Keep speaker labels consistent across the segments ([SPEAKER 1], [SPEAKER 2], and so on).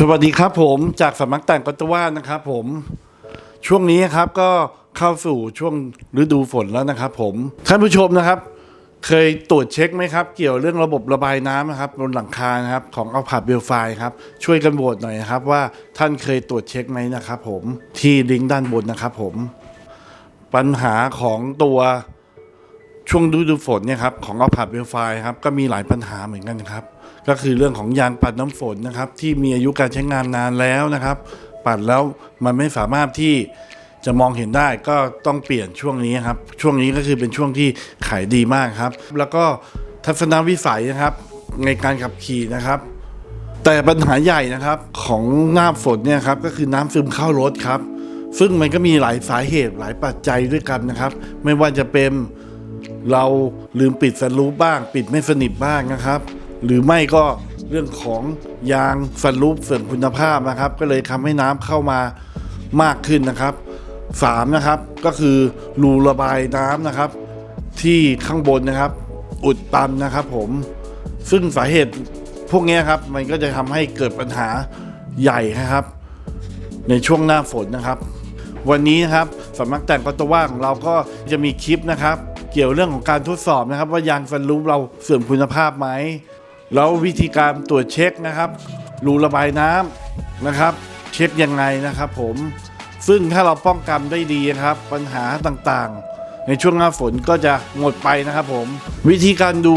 [SPEAKER 1] สวัสดีครับผมจากสำนักแต่งกัตว่านะครับผมช่วงนี้ครับก็เข้าสู่ช่วงฤดูฝนแล้วนะครับผมท่านผู้ชมนะครับ เคยตรวจเช็คไหมครับ เกี่ยวเรื่องระบบระบายน้ำนะครับบนหลังคานะครับของเอาผาเบลไฟครับช่วยกันโหวตหน่อยนะครับ ว่าท่านเคยตรวจเช็คไหมนะครับผมที่ลิงก์ด้านบนนะครับผม ปัญหาของตัว ช่วงฤดูฝนเนี่ยครับของเอาผาดเบลไฟครับก็มีหลายปัญหาเหมือนกันครับ ก็คือเรื่องของยางปัดน้ำฝนนะครับที่มีอายุการใช้งานนานแล้วนะครับ ปัดแล้วมันไม่สามารถที่จะมองเห็นได้ก็ต้องเปลี่ยนช่วงนี้ครับ ช่วงนี้ก็คือเป็นช่วงที่ขายดีมากครับ แล้วก็ทัศนวิสัยนะครับ ในการขับขี่นะครับ แต่ปัญหาใหญ่นะครับของหน้าฝนเนี่ยครับก็คือน้ำซึมเข้ารถครับ ซึ่งมันก็มีหลายสาเหตุหลายปัจจัยด้วยกันนะครับ ไม่ว่าจะเป็น เราลืมปิดสลูปบ้าง ปิดไม่สนิทบ้างนะครับ หรือไม่ก็เรื่องของยางสลูปเสื่อมคุณภาพนะครับ ก็เลยทำให้น้ำเข้ามามากขึ้นนะครับสามนะครับก็คือรูระบายน้ำนะครับ ที่ข้างบนนะครับ อุดตันนะครับผมซึ่งสาเหตุพวกนี้ครับมันก็จะทำให้เกิดปัญหาใหญ่นะครับ ในช่วงหน้าฝนนะครับ วันนี้นะครับสำนักแต่งกตว่างเราก็จะมีคลิปนะครับ เกี่ยวเรื่องของการทดสอบนะครับ ว่ายางฟันรูปเราเสื่อมคุณภาพไหมแล้ววิธีการตรวจเช็คนะครับรูระบายน้ำนะครับ เช็คยังไงนะครับผมซึ่งถ้าเราป้องกันได้ดีนะครับ ปัญหาต่างๆ ในช่วงหน้าฝนก็จะหมดไปนะครับผมวิธีการดู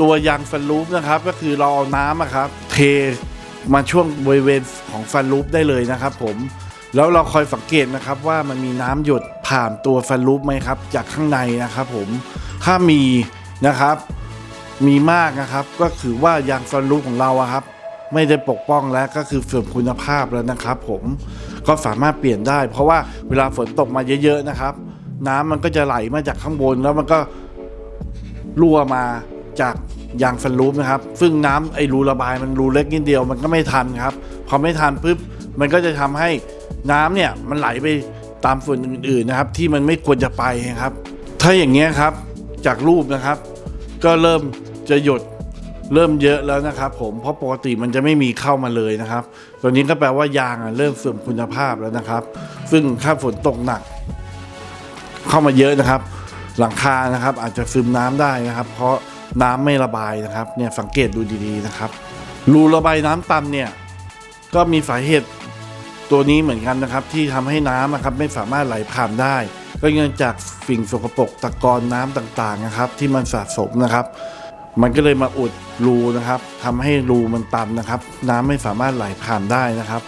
[SPEAKER 1] ตัวยางฟันรูปนะครับ ก็คือเราเอาน้ำอะครับ เทมาช่วงบริเวณของฟันรูปได้เลยนะครับผม แล้วเราคอยสังเกตนะครับว่ามันมีน้ำหยดผ่านตัวฟันรูปไหมครับ จากข้างในนะครับผมถ้ามีนะครับมีมากนะครับ ก็คือว่ายางฟันรูปของเราครับ ไม่ได้ปกป้องแล้วก็คือเสื่อมคุณภาพแล้วนะครับ ผมก็สามารถเปลี่ยนได้ เพราะว่าเวลาฝนตกมาเยอะ ๆนะครับ น้ำมันก็จะไหลมาจากข้างบนแล้วมันก็รั่วมาจากยางฟันรูปนะครับ ซึ่งน้ำไอ้รูระบายมันรูเล็กนิดเดียวมันก็ไม่ทันครับพอไม่ทันปุ๊บมันก็จะทำให้ น้ำเนี่ยมันไหลไปตามส่วนอื่นๆนะครับ ที่มันไม่ควรจะไปครับ ถ้าอย่างเงี้ยครับจากรูปนะครับ ก็เริ่มจะหยดเริ่มเยอะแล้วนะครับ ผมเพราะปกติมันจะไม่มีเข้ามาเลยนะครับตัวนี้ก็แปลว่ายางอะเริ่มเสื่อมคุณภาพแล้วนะครับ ซึ่งถ้าฝนตกหนัก เข้ามาเยอะนะครับ หลังคานะครับ อาจจะซึมน้ำได้นะครับ เพราะน้ำไม่ระบายนะครับ เนี่ยสังเกตดูดีๆนะครับรูระบายน้ำตันเนี่ย ก็มีสาเหตุ ตัวนี้เหมือนกันนะครับ ที่ทำให้น้ำนะครับไม่สามารถไหลผ่านได้ ก็เนื่องจากสิ่งสกปรกตะกอนน้ำต่างๆนะครับ ที่มันสะสมนะครับ มันก็เลยมาอุดรูนะครับทำให้รูมันตันนะครับ น้ำไม่สามารถไหลผ่านได้นะครับ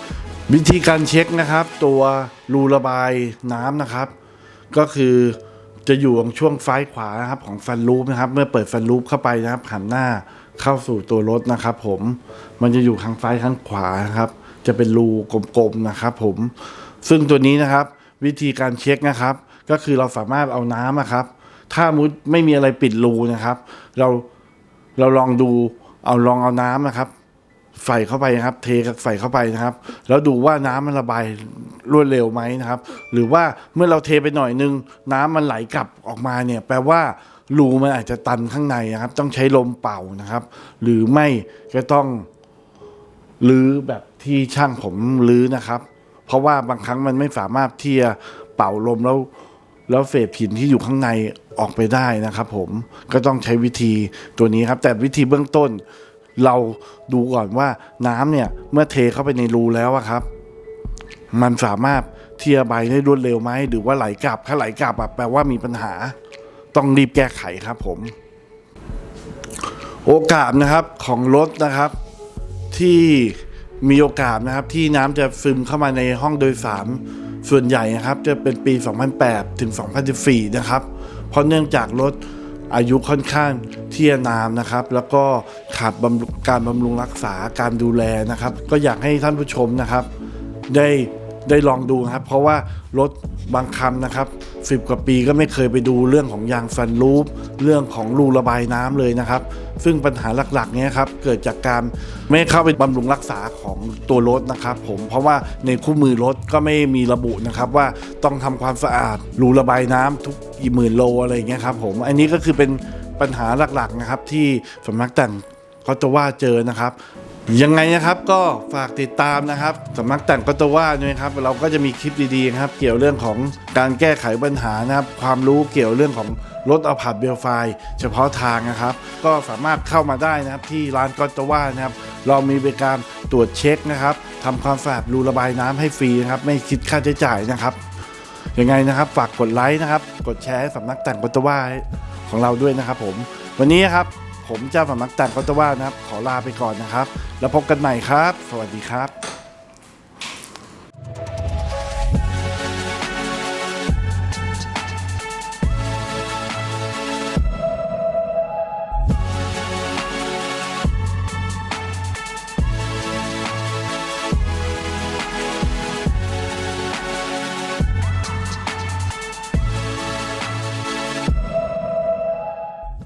[SPEAKER 1] วิธีการเช็คนะครับ ตัวรูระบายน้ำนะครับ ก็คือจะอยู่ตรงช่วงซ้ายขวานะครับของฟันรูปนะครับ เมื่อเปิดฟันรูปเข้าไปนะครับหันหน้าเข้าสู่ตัวรถนะครับ ผมมันจะอยู่ข้างซ้ายข้างขวานะครับ จะเป็นรูกลมๆนะครับผมซึ่งตัวนี้นะครับวิธีการเช็คนะครับ ก็คือเราสามารถเอาน้ำนะครับ ถ้ามุดไม่มีอะไรปิดรูนะครับ เราเราลองดูเอาลองเอาน้ำนะครับ ใส่เข้าไปนะครับ เทใส่เข้าไปนะครับ แล้วดูว่าน้ำมันระบายรวดเร็วไหมนะครับ หรือว่าเมื่อเราเทไปหน่อยนึง น้ำมันไหลกลับออกมาเนี่ย แปลว่ารูมันอาจจะตันข้างในนะครับ ต้องใช้ลมเป่านะครับ หรือไม่ก็ต้อง ลื้อแบบที่ช่างผมลื้อนะครับ เพราะว่าบางครั้งมันไม่สามารถที่จะเป่าลมแล้ว แล้วเศษหินที่อยู่ข้างในออกไปได้นะครับผมก็ต้องใช้วิธีตัวนี้ครับ แต่วิธีเบื้องต้น เราดูก่อนว่าน้ำเนี่ยเมื่อเทเข้าไปในรูแล้วอะครับ มันสามารถเทียบใบได้รวดเร็วไหมหรือว่าไหลกลับถ้าไหลกลับอะแปลว่ามีปัญหา ต้องรีบแก้ไขครับผม โอกาสนะครับของรถนะครับ ที่มีโอกาสนะครับที่น้ำจะซึมเข้ามาในห้องโดยสารส่วนใหญ่นะครับจะเป็นปี 2008 ถึง 2014 นะครับ เพราะเนื่องจากรถอายุค่อนข้างที่จะนานนะครับ แล้วก็ขาดการบำรุงรักษาการดูแลนะครับ ก็อยากให้ท่านผู้ชมนะครับ ได้ ได้ลองดูครับ เพราะว่ารถบางคันนะครับสิบกว่าปีก็ไม่เคยไปดูเรื่องของยางฟันรูปเรื่องของรูระบายน้ำเลยนะครับ ซึ่งปัญหาหลักๆเนี้ยครับเกิดจากการไม่เข้าไปบำรุงรักษาของตัวรถนะครับผมเพราะว่าในคู่มือรถก็ไม่มีระบุนะครับว่าต้องทำความสะอาดรูระบายน้ำทุกกี่หมื่นโลอะไรเงี้ยครับผมอันนี้ก็คือเป็นปัญหาหลักๆนะครับที่สำนักแต่งเขาจะว่าเจอนะครับ ยังไงนะครับก็ฝากติดตามนะครับสำนักแต่งก็ตว่าด้วยครับ เราก็จะมีคลิปดีๆนะครับ เกี่ยวเรื่องของการแก้ไขปัญหานะครับ ความรู้เกี่ยวเรื่องของรถอาผาดเบลไฟเฉพาะทางนะครับ ก็สามารถเข้ามาได้นะครับ ที่ร้านก็ตว่านะครับ เรามีบริการตรวจเช็คนะครับทำความสะอาดรูระบายน้ำให้ฟรีนะครับ ไม่คิดค่าใช้จ่ายนะครับยังไงนะครับฝากกดไลค์นะครับ กดแชร์สำนักแต่งกตว่าของเราด้วยนะครับ ผม วันนี้ครับ ผมเจ้าสำนักต่งกตว่านะครับ ขอลาไปก่อนนะครับ แล้วพบกันใหม่ครับ สวัสดีครับ